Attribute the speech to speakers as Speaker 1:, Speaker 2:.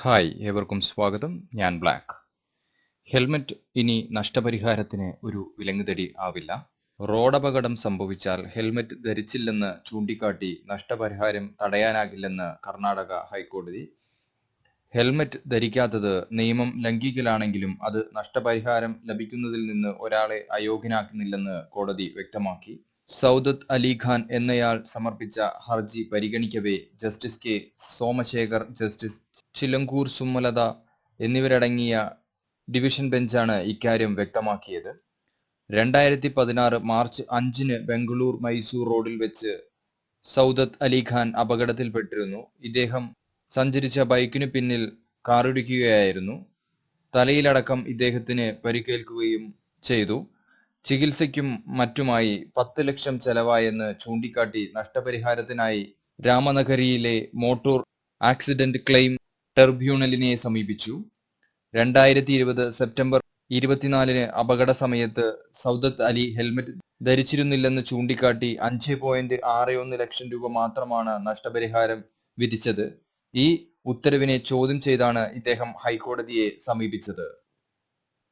Speaker 1: Hi ഏവർക്കും സ്വാഗതം. ഞാൻ ബ്ലാക്ക്. ഹെൽമറ്റ് ഇനി നഷ്ടപരിഹാരത്തിന് ഒരു വിലങ്ങുതടി ആവില്ല. റോഡപകടം സംഭവിച്ചാൽ ഹെൽമറ്റ് ധരിച്ചില്ലെന്ന് ചൂണ്ടിക്കാട്ടി നഷ്ടപരിഹാരം തടയാനാകില്ലെന്ന് കർണാടക ഹൈക്കോടതി. ഹെൽമറ്റ് ധരിക്കാത്തത് നിയമം ലംഘിക്കലാണെങ്കിലും അത് നഷ്ടപരിഹാരം ലഭിക്കുന്നതിൽ നിന്ന് ഒരാളെ അയോഗ്യനാക്കുന്നില്ലെന്ന് കോടതി വ്യക്തമാക്കി. സൗദത്ത് അലിഖാൻ എന്നയാൾ സമർപ്പിച്ച ഹർജി പരിഗണിക്കവേ Justice K. Somashekar Justice Chillakur Sumalatha എന്നിവരടങ്ങിയ ഡിവിഷൻ ബെഞ്ചാണ് ഇക്കാര്യം വ്യക്തമാക്കിയത്. രണ്ടായിരത്തി പതിനാറ് മാർച്ച് അഞ്ചിന് ബംഗളൂർ മൈസൂർ റോഡിൽ വെച്ച് സൗദത്ത് അലിഖാൻ അപകടത്തിൽപ്പെട്ടിരുന്നു. ഇദ്ദേഹം സഞ്ചരിച്ച ബൈക്കിനു പിന്നിൽ കാറിടിക്കുകയായിരുന്നു. തലയിലടക്കം ഇദ്ദേഹത്തിന് പരിക്കേൽക്കുകയും ചെയ്തു. ചികിത്സയ്ക്കും മറ്റുമായി പത്ത് ലക്ഷം ചെലവായെന്ന് ചൂണ്ടിക്കാട്ടി നഷ്ടപരിഹാരത്തിനായി രാമനഗരിയിലെ മോട്ടോർ ആക്സിഡന്റ് ക്ലെയിം ട്രിബ്യൂണലിനെ സമീപിച്ചു. രണ്ടായിരത്തി ഇരുപത് സെപ്റ്റംബർ ഇരുപത്തിനാലിന് അപകട സമയത്ത് സൗദത്ത് അലി ഹെൽമറ്റ് ധരിച്ചിരുന്നില്ലെന്ന് ചൂണ്ടിക്കാട്ടി അഞ്ച് പോയിന്റ് ആറ് ഒന്ന് ലക്ഷം രൂപ മാത്രമാണ് നഷ്ടപരിഹാരം വിധിച്ചത്. ഈ ഉത്തരവിനെ ചോദ്യം ചെയ്താണ് ഇദ്ദേഹം ഹൈക്കോടതിയെ സമീപിച്ചത്.